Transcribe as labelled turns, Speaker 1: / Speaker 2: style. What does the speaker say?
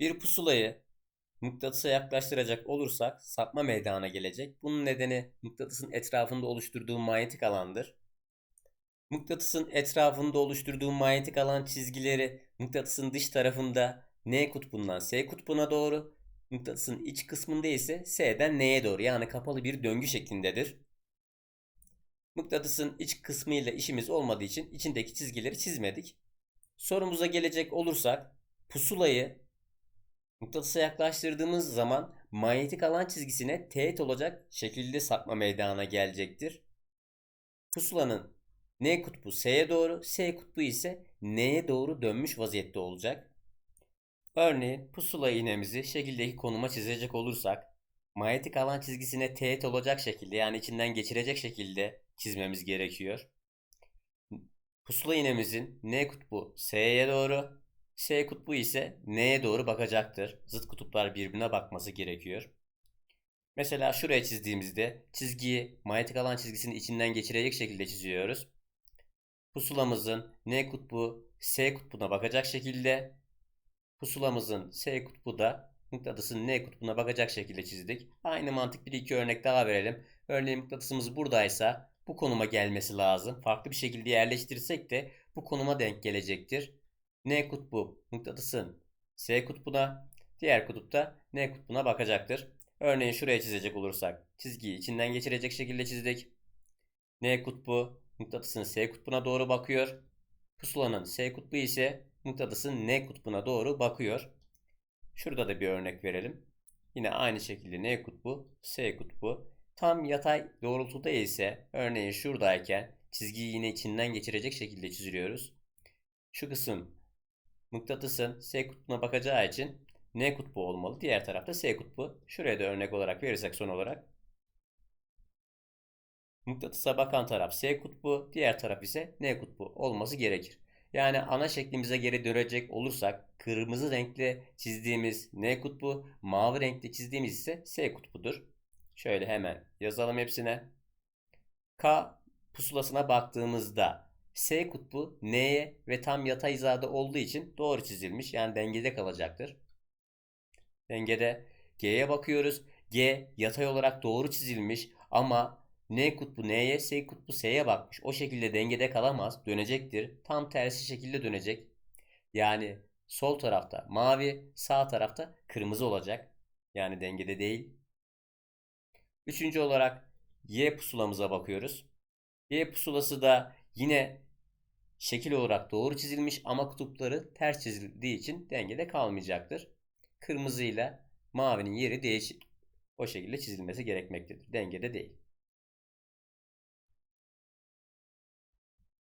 Speaker 1: Bir pusulayı mıknatısa yaklaştıracak olursak sapma meydana gelecek. Bunun nedeni mıknatısın etrafında oluşturduğu manyetik alandır. Mıknatısın etrafında oluşturduğu manyetik alan çizgileri mıknatısın dış tarafında N kutbundan S kutbuna doğru, mıknatısın iç kısmında ise S'den N'ye doğru yani kapalı bir döngü şeklindedir. Mıknatısın iç kısmı ile işimiz olmadığı için içindeki çizgileri çizmedik. Sorumuza gelecek olursak pusulayı mıknatısa yaklaştırdığımız zaman manyetik alan çizgisine teğet olacak şekilde sapma meydana gelecektir. Pusulanın N kutbu S'ye doğru, S kutbu ise N'ye doğru dönmüş vaziyette olacak. Örneğin pusula iğnemizi şekildeki konuma çizecek olursak manyetik alan çizgisine teğet olacak şekilde yani içinden geçirecek şekilde çizmemiz gerekiyor. Pusula iğnemizin N kutbu S'ye doğru, S kutbu ise N'ye doğru bakacaktır. Zıt kutuplar birbirine bakması gerekiyor. Mesela şuraya çizdiğimizde çizgiyi manyetik alan çizgisinin içinden geçirecek şekilde çiziyoruz. Pusulamızın N kutbu S kutbuna bakacak şekilde, pusulamızın S kutbu da mıknatısın N kutbuna bakacak şekilde çizdik. Aynı mantık bir iki örnek daha verelim. Örneğin mıknatısımız buradaysa bu konuma gelmesi lazım. Farklı bir şekilde yerleştirirsek de bu konuma denk gelecektir. N kutbu mıknatısın S kutbuna, diğer kutupta N kutbuna bakacaktır. Örneğin şuraya çizecek olursak çizgiyi içinden geçirecek şekilde çizdik. N kutbu mıknatısın S kutbuna doğru bakıyor. Pusulanın S kutbu ise mıknatısın N kutbuna doğru bakıyor. Şurada da bir örnek verelim. Yine aynı şekilde N kutbu, S kutbu. Tam yatay doğrultuda ise örneğin şuradayken çizgiyi yine içinden geçirecek şekilde çiziyoruz. Şu kısım mıknatısın S kutbuna bakacağı için N kutbu olmalı. Diğer tarafta S kutbu. Şuraya da örnek olarak verirsek son olarak. Mıknatısa bakan taraf S kutbu, diğer taraf ise N kutbu olması gerekir. Yani ana şeklimize geri dönecek olursak kırmızı renkli çizdiğimiz N kutbu, mavi renkli çizdiğimiz ise S kutbudur. Şöyle hemen yazalım hepsine. K pusulasına baktığımızda S kutbu N'ye ve tam yatay hizada olduğu için doğru çizilmiş. Yani dengede kalacaktır. Dengede G'ye bakıyoruz. G yatay olarak doğru çizilmiş ama N kutbu N'ye, S kutbu S'ye bakmış. O şekilde dengede kalamaz. Dönecektir. Tam tersi şekilde dönecek. Yani sol tarafta mavi, sağ tarafta kırmızı olacak. Yani dengede değil. Üçüncü olarak Y pusulamıza bakıyoruz. Y pusulası da yine şekil olarak doğru çizilmiş ama kutupları ters çizildiği için dengede kalmayacaktır. Kırmızı ile mavinin yeri değişik. O şekilde çizilmesi gerekmektedir. Dengede değil.